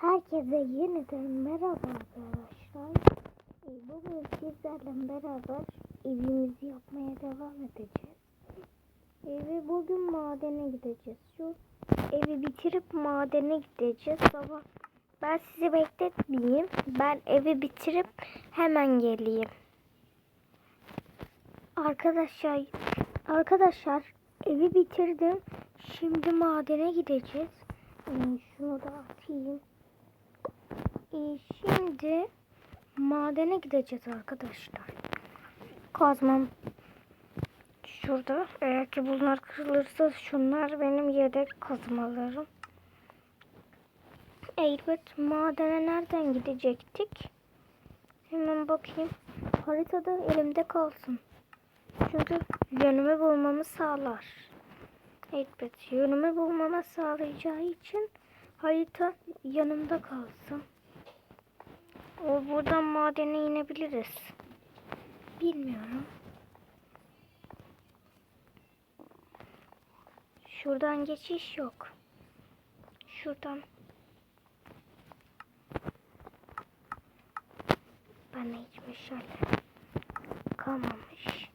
Herkese yeniden merhaba arkadaşlar. Ee, Bugün sizlerle beraber evimizi yapmaya devam edeceğiz. Ee, Ve bugün madene gideceğiz. Şu evi bitirip madene gideceğiz ama ben sizi bekletmeyeyim. Ben evi bitirip hemen geleyim. Arkadaşlar, arkadaşlar evi bitirdim. Şimdi madene gideceğiz. Ee, Şunu da atayım. Ee, şimdi madene gideceğiz arkadaşlar. Kazmam şurada. Eğer ki bunlar kırılırsa şunlar benim yedek kazmalarım. Evet madene nereden gidecektik? Hemen bakayım. Haritada elimde kalsın. Çünkü yönümü bulmamı sağlar. Evet yönümü bulmama sağlayacağı için harita yanımda kalsın. O buradan madene inebiliriz. Bilmiyorum. Şuradan geçiş yok. Şuradan. Bana hiç meşale kalmamış.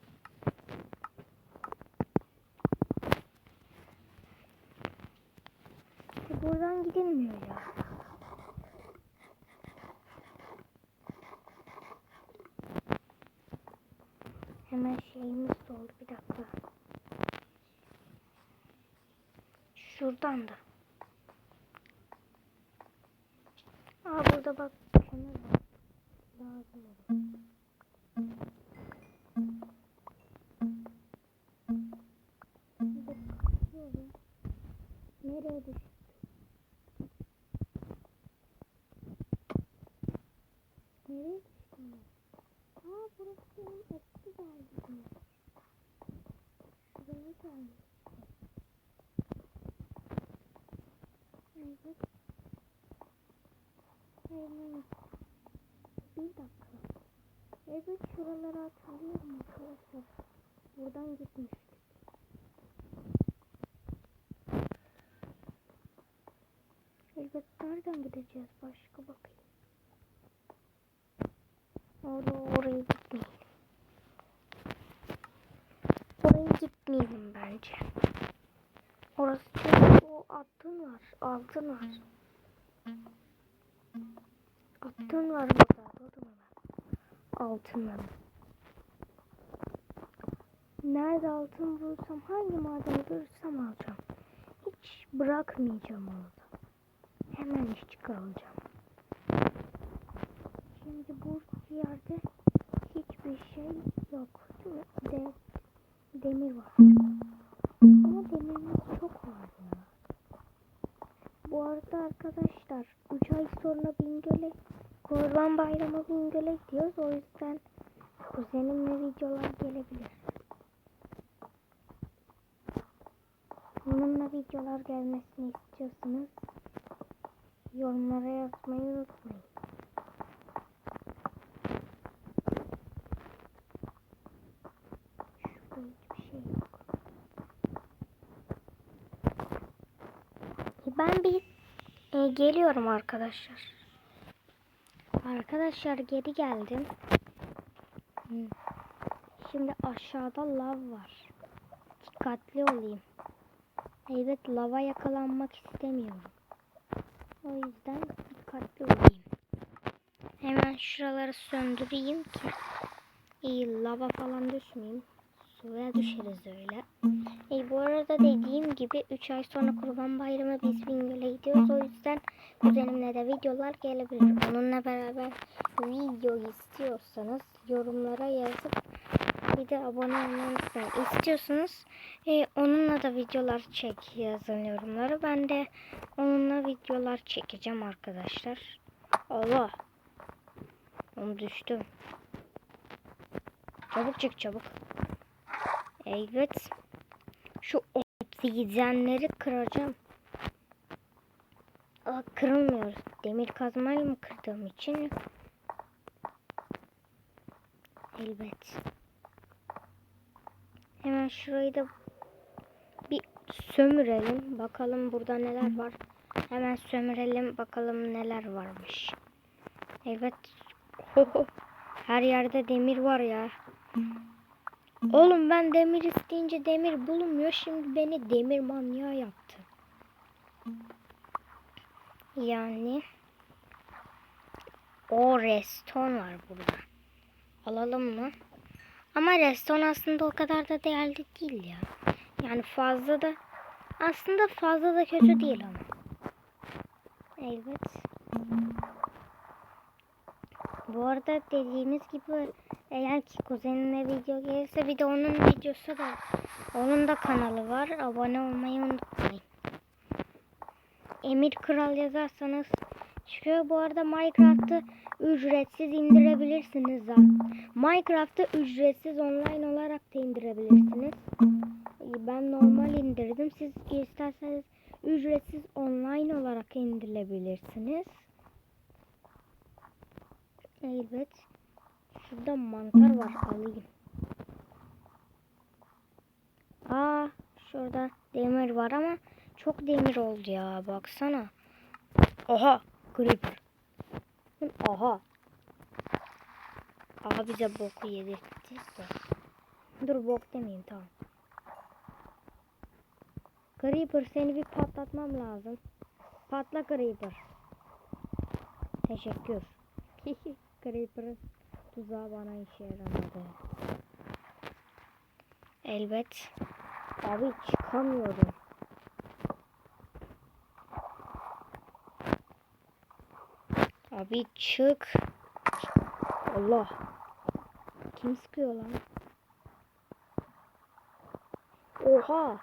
E, Buradan gidilmiyor ya. Hemen şeyimiz doldu bir dakika. Şuradan da. Aa burada bak. Lazım olur. Bir de bakıyorum. Nereye düştü? Nereye düştü? Aa burası benim eski geldi. Şuraya gelmiş. Evet. Hemen. Bir dakika. Şuraları hatırlıyorum arkadaşlar. Buradan gitmiştik. Evet nereden gideceğiz başka bakayım. Orada oraya gitmeyelim. Oraya gitmeyelim bence. Orası çünkü o altın var. Altın var. Altın var burada. Altın var. Nerede altın bulursam hangi madeni bulursam alacağım. Hiç bırakmayacağım orada. Hemen iş çıkaracağım. Şimdi bu yerde hiçbir şey yok. De, demir var. Ama demirimiz çok var ya. Bu arada arkadaşlar 3 ay sonra Bingöl'e Kurban Bayramı Bingöl'e gidiyoruz. O yüzden kuzenimle videolar gelebilir. Onunla videolar gelmesini istiyorsanız yorumlara yazmayı unutmayın. Şurada hiçbir şey yok. E, Ben bir e, geliyorum arkadaşlar. Arkadaşlar geri geldim. Şimdi aşağıda lav var. Dikkatli olayım. Evet lava yakalanmak istemiyorum. O yüzden dikkatli olayım. Hemen şuraları söndüreyim ki iyi lava falan düşmeyeyim. Suya düşeriz öyle. E, bu arada dediğim gibi 3 ay sonra Kurban Bayramı biz Bingöl'e gidiyoruz. O yüzden kuzenimle de videolar gelebilir. Onunla beraber video istiyorsanız yorumlara yazıp bir de abone olmayı unutmayın. İstiyorsanız e, onunla da videolar çek yazın yorumlara. Ben de onunla videolar çekeceğim arkadaşlar. Allah. Onu düştüm. Çabuk çık çabuk. Evet. Şu obsidyenleri kıracağım. Aa, kırılmıyor. Demir kazmayla mı kırdığım için? Elbet. Hemen şurayı da bir sömürelim. Bakalım burada neler var. Hemen sömürelim bakalım neler varmış. Evet. Her yerde demir var ya. Oğlum ben demir isteyince demir bulunmuyor. Şimdi beni demir manyağı yaptı. Yani o reston var burada. Alalım mı? Ama reston aslında o kadar da değerli değil ya. Yani fazla da aslında fazla da kötü değil ama. Evet. Bu arada dediğimiz gibi eğer ki kuzenine video gelirse bir de onun videosu da onun da kanalı var. Abone olmayı unutmayın. Emir Kral yazarsanız çıkıyor. Bu arada Minecraft'ı ücretsiz indirebilirsiniz zaten. Minecraft'ı ücretsiz online olarak da indirebilirsiniz. Ben normal indirdim. Siz isterseniz ücretsiz online olarak indirebilirsiniz. Evet. Şurada mantar var. Alayım. Aa, şurada demir var ama çok demir oldu ya. Baksana. Oha. Creeper. Aha. Aha bize boku yedirtti. Dur bok demeyeyim tamam. Creeper seni bir patlatmam lazım. Patla Creeper. Teşekkür. Creeper'ın tuzağı bana işe yaramadı. Elbet. Abi çıkamıyorum. Abi çık. Allah. Kim sıkıyor lan? Oha.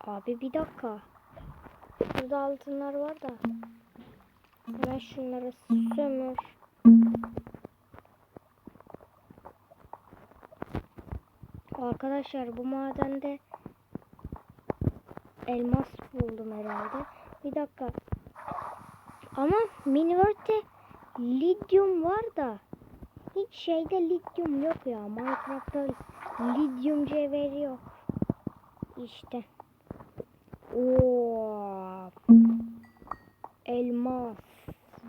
Abi bir dakika. Burada altınlar var da. Hemen şunları sömür. Arkadaşlar bu madende elmas buldum herhalde. Bir dakika. Ama Miniworld'de lityum var da hiç şeyde lityum yok ya. Minecraft'ta lityum cevheri yok. İşte. Oo. Elmas.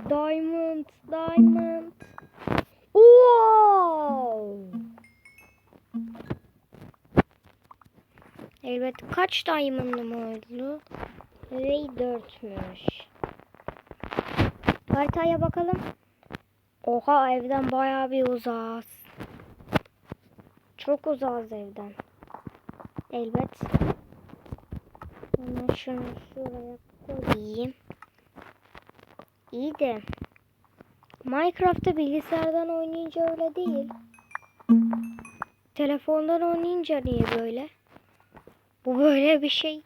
Diamond, diamond. Wow. Evet kaç diamond'ım oldu? Ve dörtmüş. Haritaya bakalım. Oha evden bayağı bir uzağız. Çok uzağız evden. Elbet. Hemen şunu şuraya koyayım. İyi de Minecraft'ta bilgisayardan oynayınca öyle değil. Telefondan oynayınca niye böyle? Bu böyle bir şey.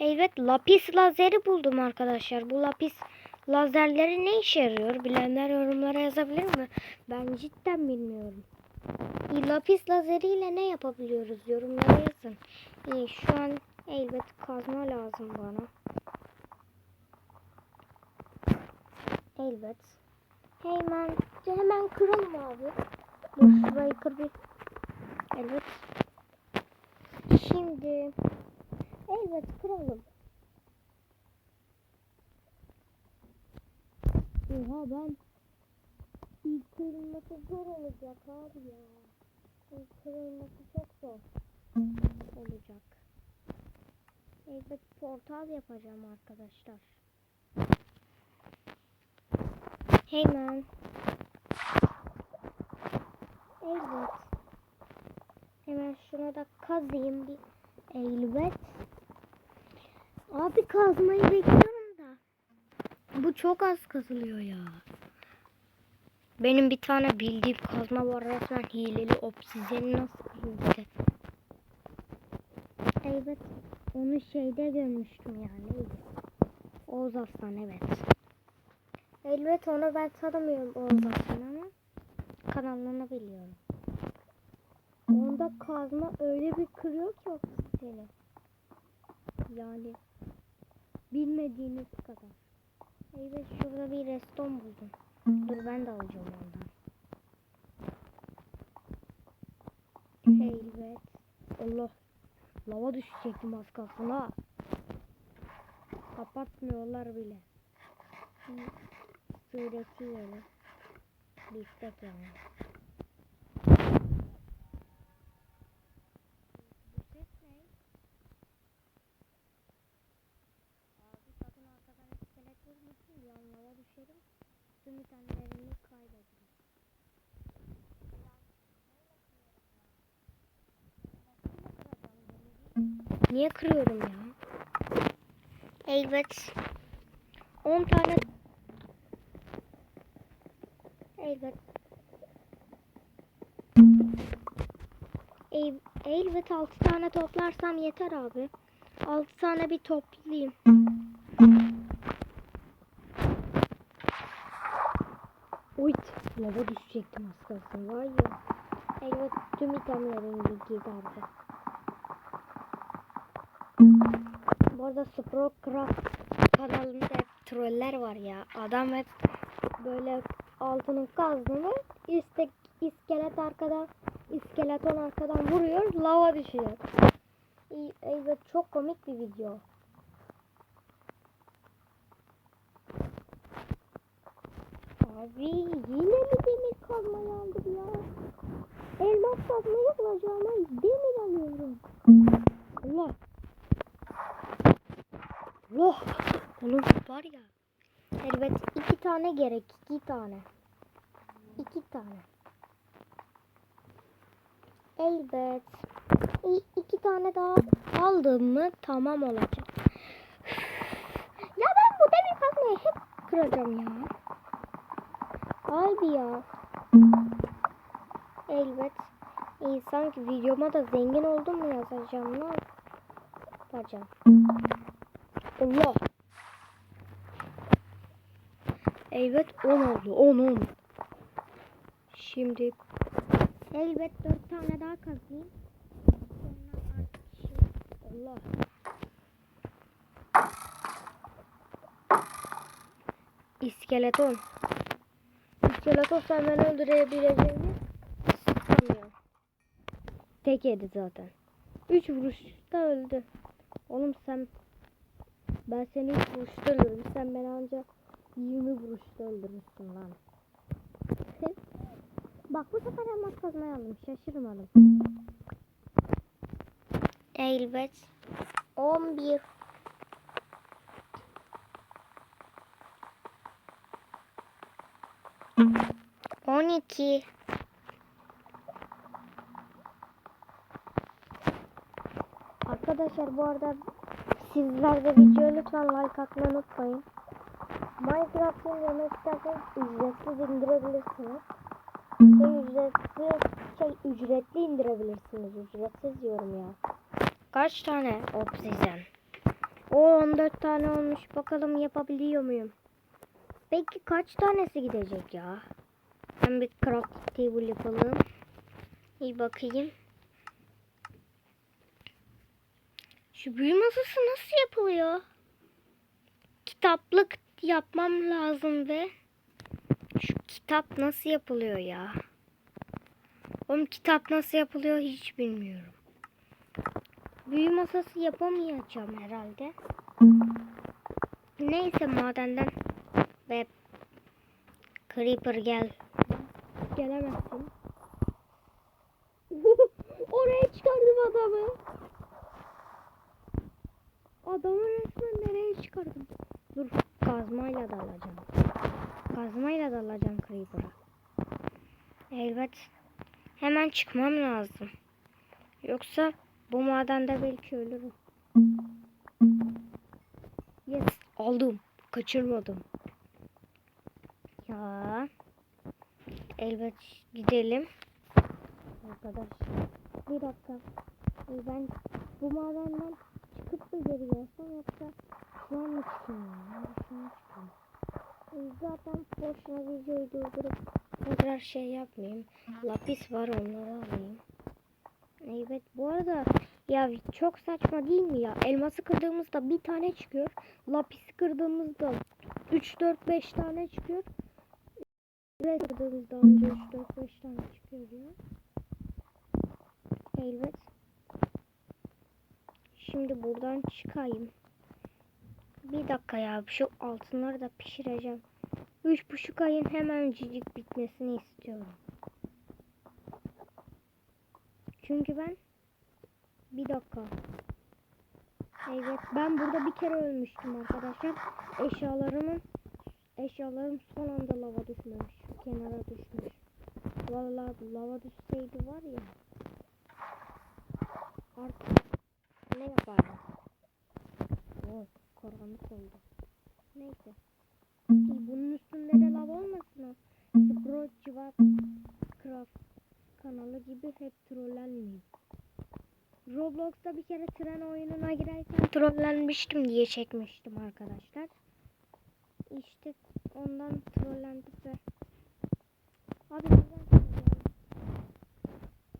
Evet lapis lazeri buldum arkadaşlar. Bu lapis lazerleri ne işe yarıyor? Bilenler yorumlara yazabilir mi? Ben cidden bilmiyorum. Lapis lazeriyle ne yapabiliyoruz? Yorumlara yazın. İyi, şu an elbet kazma lazım bana. Elbet. Hemen, hemen kıralım abi. Dur şurayı kır bir. Evet. Şimdi evet kıralım. Oha ben ilk kırılması zor olacak abi ya. İlk kırılması çok zor olacak. Evet portal yapacağım arkadaşlar. Hemen. Evet. Hemen şuna da kazayım bir elbet. Abi kazmayı bekliyorum da. Bu çok az kazılıyor ya. Benim bir tane bildiğim kazma var resmen hileli obsidyeni nasıl de. Evet. Onu şeyde görmüştüm yani. Oğuz Aslan evet. Elbet onu ben tanımıyorum Aslan ama kanalını biliyorum. Onda kazma öyle bir kırıyor ki obsidyeni. Yani bilmediğiniz kadar. Evet şurada bir reston buldum. Dur ben de alacağım ondan. Evet. Allah. Lava düşecektim az kalsın ha. Kapatmıyorlar bile. Sureti yeri. Biftek yani. Bu ses ne? Abi sakın arkadan iskelet vurmasın. Yan lava düşerim. Tüm itemlerimi kaybederim. Niye kırıyorum ya? Evet. 10 tane Ey- Elbet 6 tane toplarsam yeter abi. 6 tane bir toplayayım. Uy, lava düşecektim az kalsın var ya. Elbet tüm itemlerim giderdi. Bu arada Sprocraft kanalında hep troller var ya. Adam hep böyle altının kazdığını istek iskelet arkadan iskeleton arkadan vuruyor lava düşüyor. Evet çok komik bir video. Abi yine mi demir kazmayı aldım ya? Elmas kazmayı bulacağıma demir alıyorum. Allah. Allah. Oğlum var ya. Elbet iki tane gerek. iki tane. İki tane. Elbet. İ- iki tane daha aldım mı tamam olacak. ya ben bu demir kazmayı hep kıracağım ya. Abi ya. Elbet. İyi sanki videoma da zengin oldum mu yazacağım ne yapacağım. Allah. Elbet 10 oldu. 10 10. Şimdi elbet 4 tane daha kazayım. Allah. İskeleton. İskeleton sen beni öldürebileceğini sanmıyorum. Tek yedi zaten. 3 vuruşta öldü. Oğlum sen ben seni 3 vuruşta öldürürüm. Sen beni ancak 20 vuruşta öldürürsün lan. Bak bu sefer elmas kazmayı aldım. Şaşırmadım. Elbet. 11. On iki. Arkadaşlar bu arada sizler de videoya lütfen like atmayı unutmayın. Minecraft'ın yemek isterseniz ücretsiz indirebilirsiniz. Şey ücretli, şey ücretli indirebilirsiniz. Ücretsiz diyorum ya. Kaç tane obsidian? O 14 tane olmuş. Bakalım yapabiliyor muyum? Peki kaç tanesi gidecek ya? Ben bir craft table yapalım. İyi bakayım. Şu büyü masası nasıl yapılıyor? Kitaplık yapmam lazım ve şu kitap nasıl yapılıyor ya? Oğlum kitap nasıl yapılıyor hiç bilmiyorum. Büyü masası yapamayacağım herhalde. Neyse madenden ve Creeper gel. Gelemezsin. Oraya çıkardım adamı. Adamı resmen nereye çıkardım? Kazmayla da alacağım. Kazmayla da alacağım Creeper'a. Elbet hemen çıkmam lazım. Yoksa bu madende belki ölürüm. Yes aldım. Kaçırmadım. Ya. Elbet gidelim. Arkadaş. Bir dakika. Ben bu madenden çıkıp mı geri gelsem yoksa an çıkayım. Ee, Zaten boşuna videoyu durdurup tekrar şey yapmayayım. Lapis var onları alayım. Evet bu arada ya çok saçma değil mi ya? Elması kırdığımızda bir tane çıkıyor. Lapisi kırdığımızda 3 4 5 tane çıkıyor. Red kırdığımızda önce 3 4 5 tane çıkıyor ya. Evet. şimdi buradan çıkayım. Bir dakika ya şu altınları da pişireceğim. Üç buçuk ayın hemen cicik bitmesini istiyorum. Çünkü ben bir dakika. Evet ben burada bir kere ölmüştüm arkadaşlar. Eşyalarımın eşyalarım son anda lava düşmemiş. Kenara düşmüş. Vallahi lava düşseydi var ya. Artık ne yapardım? Oh, karanlık oldu. Neyse. Bunun üstünde de lav olmasın o. Civat Craft kanalı gibi hep trollenmeyeyim. Roblox'ta bir kere tren oyununa girerken trollenmiştim diye çekmiştim arkadaşlar. İşte ondan trollendik ve Abi çıkacağım?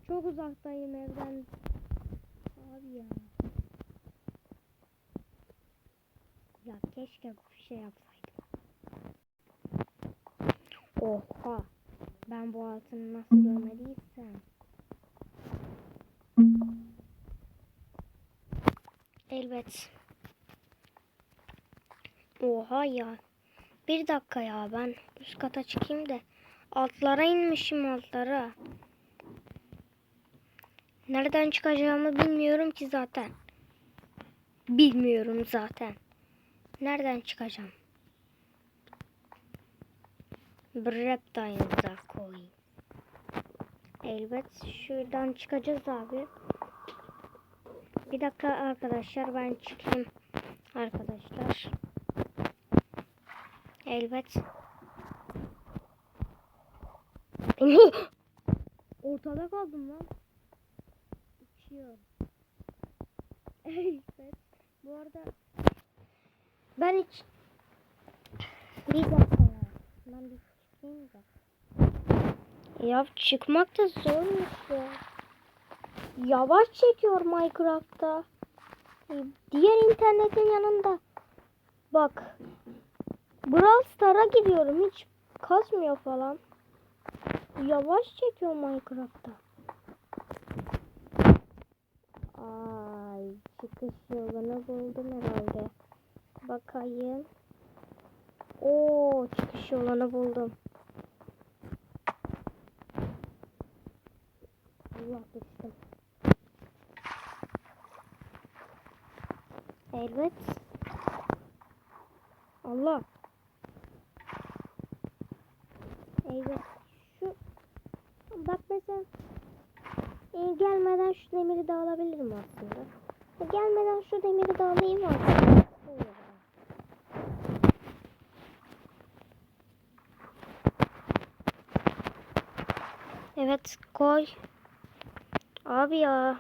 Çok uzaktayım evden. Abi ya. Ya keşke bir şey yapsaydım. Oha. Ben bu altını nasıl görmediysem. Elbet. Oha ya. Bir dakika ya ben üst kata çıkayım da altlara inmişim altlara. Nereden çıkacağımı bilmiyorum ki zaten. Bilmiyorum zaten. Nereden çıkacağım? Reptile'da koyayım. Elbet şuradan çıkacağız abi. Bir dakika arkadaşlar ben çıkayım. Arkadaşlar. Elbet. Ortada kaldım lan. Uçuyor. Evet. Bu arada ben hiç bir dakika ya. Ben bir çıkayım da. Ya çıkmak da zormuş ya. Yavaş çekiyor Minecraft'ta. E, Diğer internetin yanında. Bak. Brawl Star'a giriyorum. Hiç kasmıyor falan. Yavaş çekiyor Minecraft'ta. Ay çıkış yolunu buldum herhalde. Bakayım. Oo çıkış yolunu buldum. Allah düştüm. Evet. Allah. Evet. Şu bak mesela e, gelmeden şu demiri de alabilirim aslında. E, gelmeden şu demiri de alayım aslında. Evet koy. Abi ya.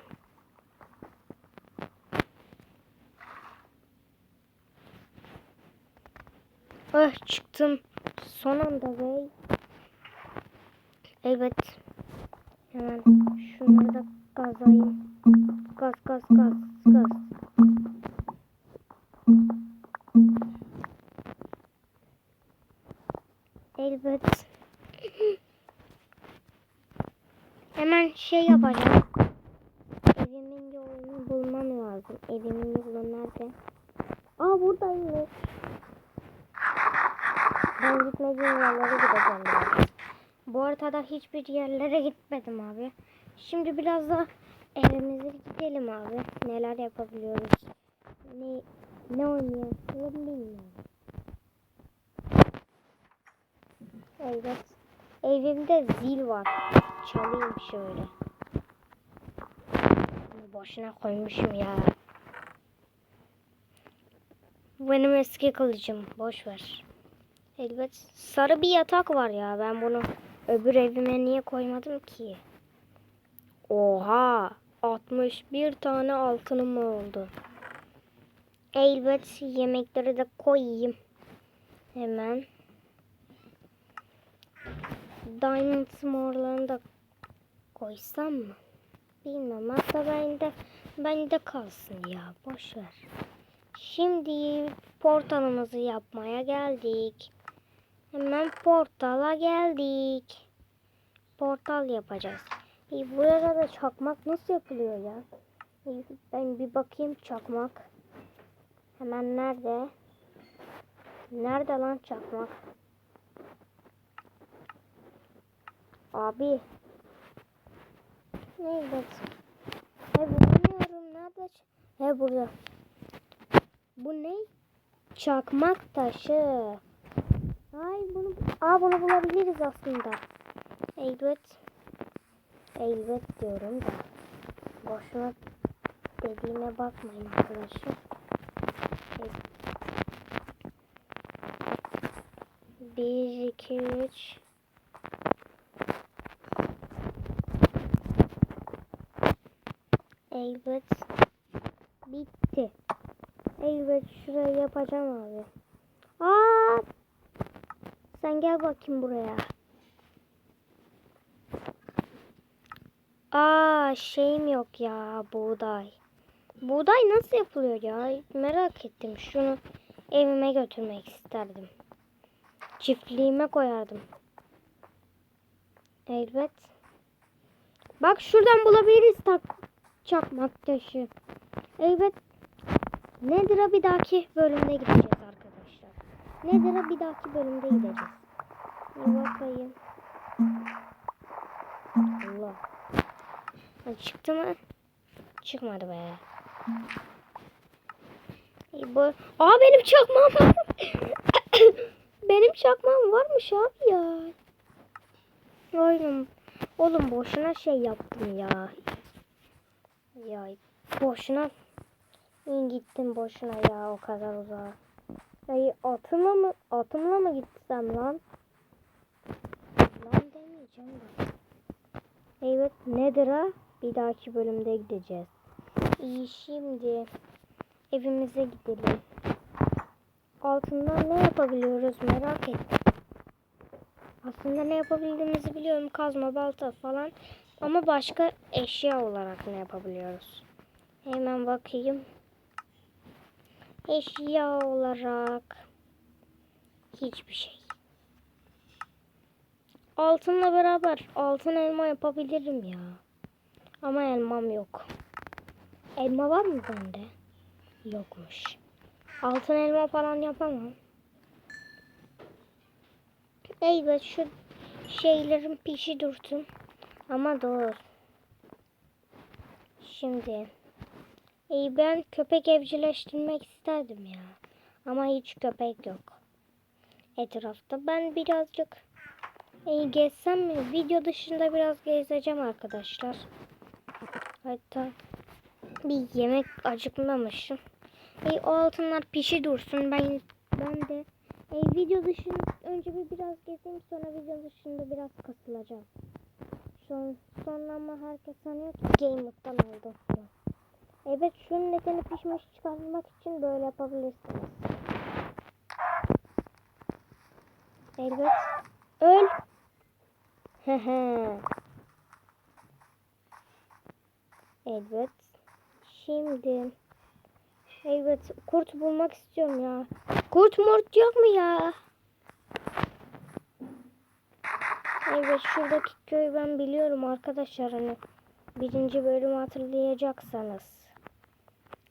Ah çıktım. Son anda bey. Evet. Hemen şunları da gazayım. Gaz gaz gaz hiçbir yerlere gitmedim abi. Şimdi biraz da evimize gidelim abi. Neler yapabiliyoruz? Ne ne oynayalım bilmiyorum. Evet. Evimde zil var. Çalayım şöyle. Boşuna koymuşum ya. Benim eski kılıcım. Boş ver. Elbet sarı bir yatak var ya. Ben bunu öbür evime niye koymadım ki? Oha! 61 tane altınım oldu. Elbet yemekleri de koyayım. Hemen. Diamond morlarını da koysam mı? Bilmem. Hatta bende bende kalsın ya. Boş ver. Şimdi portalımızı yapmaya geldik. Hemen portala geldik. Portal yapacağız. E, burada da çakmak nasıl yapılıyor ya? Ben bir bakayım çakmak. Hemen nerede? Nerede lan çakmak? Abi. Neydi? He bulamıyorum. Nerede? He burada. Bu ne? Çakmak taşı. Ay bunu Aa bunu bulabiliriz aslında. Evet. Evet diyorum da. Boşuna dediğime bakmayın arkadaşlar. Bir, iki, üç. Evet. Bitti. Evet şurayı yapacağım abi. Aa! Sen gel bakayım buraya. Aa şeyim yok ya buğday. Buğday nasıl yapılıyor ya? Merak ettim. Şunu evime götürmek isterdim. Çiftliğime koyardım. Evet. Bak şuradan bulabiliriz tak çakmak taşı. Evet. Nedir'a bir dahaki bölümde arkadaşlar. Nedir'a bir dahaki bölümde gideceğiz. Bir bakayım. Allah. Ha, çıktı mı? Çıkmadı be. İyi, bu... Aa benim çakmağım benim çakmağım varmış abi ya. Oğlum, oğlum boşuna şey yaptım ya. Ya boşuna gittim boşuna ya o kadar uzağa. Ay atımla mı atımla mı gitsem lan? Lan demeyeceğim de. Evet nedir ha? Bir dahaki bölümde gideceğiz. İyi şimdi evimize gidelim. Altından ne yapabiliyoruz merak ettim. Aslında ne yapabildiğimizi biliyorum. Kazma, balta falan. Ama başka eşya olarak ne yapabiliyoruz? Hemen bakayım. Eşya olarak hiçbir şey. Altınla beraber altın elma yapabilirim ya. Ama elmam yok. Elma var mı bende? Yokmuş. Altın elma falan yapamam. Evet şu şeylerin pişi dursun. Ama doğru. Şimdi iyi ben köpek evcilleştirmek isterdim ya. Ama hiç köpek yok. Etrafta ben birazcık iyi gezsem mi? Video dışında biraz gezeceğim arkadaşlar. Hatta bir yemek acıkmamışım. E, o altınlar pişi dursun. Ben ben de e, video dışında önce bir biraz gezeyim sonra video dışında biraz kasılacağım. Son, sonra ama herkes sanıyor ki game oldu. Evet şunun etini pişmiş çıkarmak için böyle yapabilirsiniz. Evet. Öl. Hehe. evet. Şimdi. Evet. Kurt bulmak istiyorum ya. Kurt murt yok mu ya? Evet şuradaki köyü ben biliyorum arkadaşlar hani birinci bölümü hatırlayacaksanız.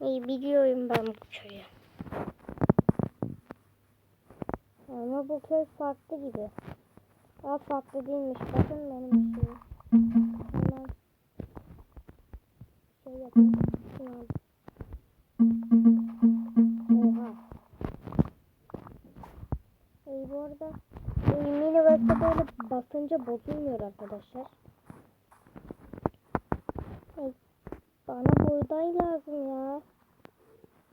İyi biliyorum ben bu köyü. Ama bu köy farklı gibi. Daha farklı değilmiş. Bakın benim şeyim. Hemen şey yapayım. Oha. İyi bu arada mini böyle basınca bozulmuyor arkadaşlar. Bana buğday lazım ya.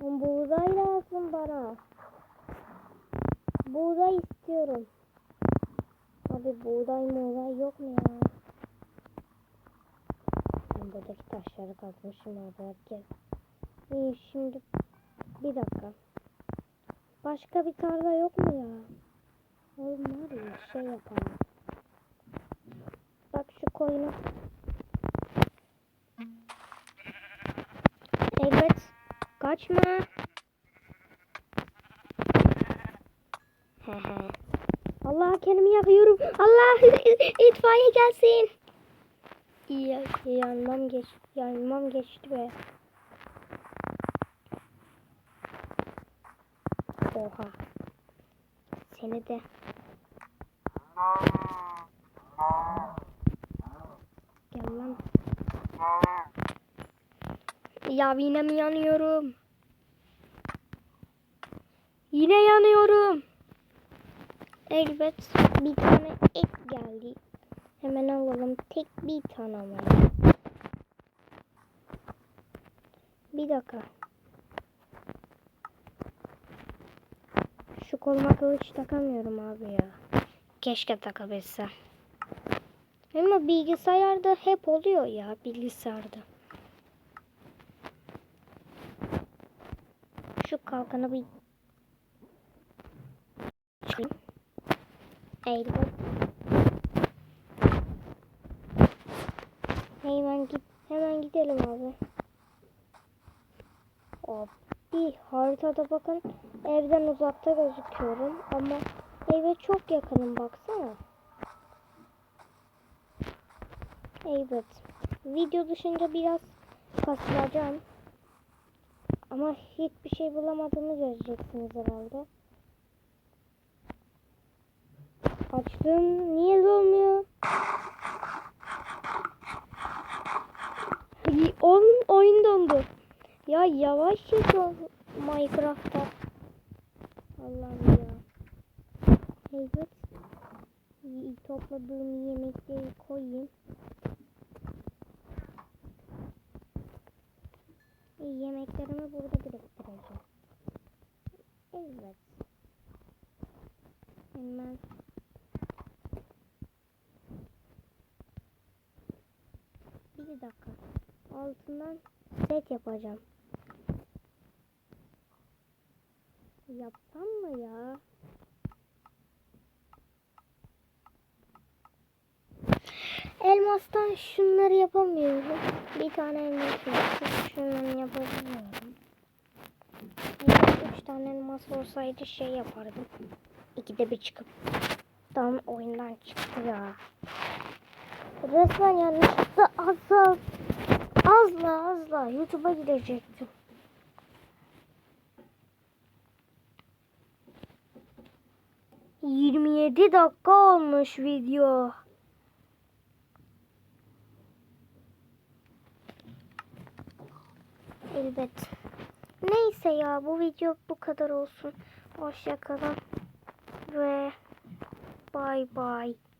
Buğday lazım bana. Buğday istiyorum. Abi buğday muğday yok mu ya? Ben buradaki taşları kazmışım abi herkes. İyi şimdi bir dakika. Başka bir tarla yok mu ya? Oğlum var ya şey yapalım. Bak şu koyunu. kaçma. Allah kendimi yakıyorum. Allah itfaiye gelsin. İyi, yanmam geç, yanmam geçti be. Oha. Seni de. Gel lan. Ya yine mi yanıyorum? Yine yanıyorum. Elbet bir tane et geldi. Hemen alalım. Tek bir tane var. Bir dakika. Şu koluma kılıç takamıyorum abi ya. Keşke takabilsem. Ama bilgisayarda hep oluyor ya bilgisayarda. Şu kalkanı bir çıkayım. Elbet. Hemen git hemen gidelim abi. Hop. Bir haritada bakın evden uzakta gözüküyorum ama eve çok yakınım baksana. Evet. Video dışında biraz kasılacağım. Ama hiçbir şey bulamadığımı göreceksiniz herhalde. Açtım. Niye olmuyor? Y- Oğlum oyun dondu. Ya yavaş o Minecraft'ta. Allah'ım ya. Y- Topladığım yemekleri koyayım. Yemeklerimi burada biriktireceğim. Evet. Hemen bir dakika. Altından set yapacağım. Yapsam mı ya? Elmastan şunları yapamıyorum. Bir tane elmas yaptım. Şunları yapabiliyorum. Üç tane elmas olsaydı şey yapardım. İkide bir çıkıp tam oyundan çıktı ya. Resmen yanlışlıkla azla azla azla YouTube'a gidecektim. Yirmi yedi dakika olmuş video. Elbet. Neyse ya bu video bu kadar olsun. Hoşça kalın ve bay bay.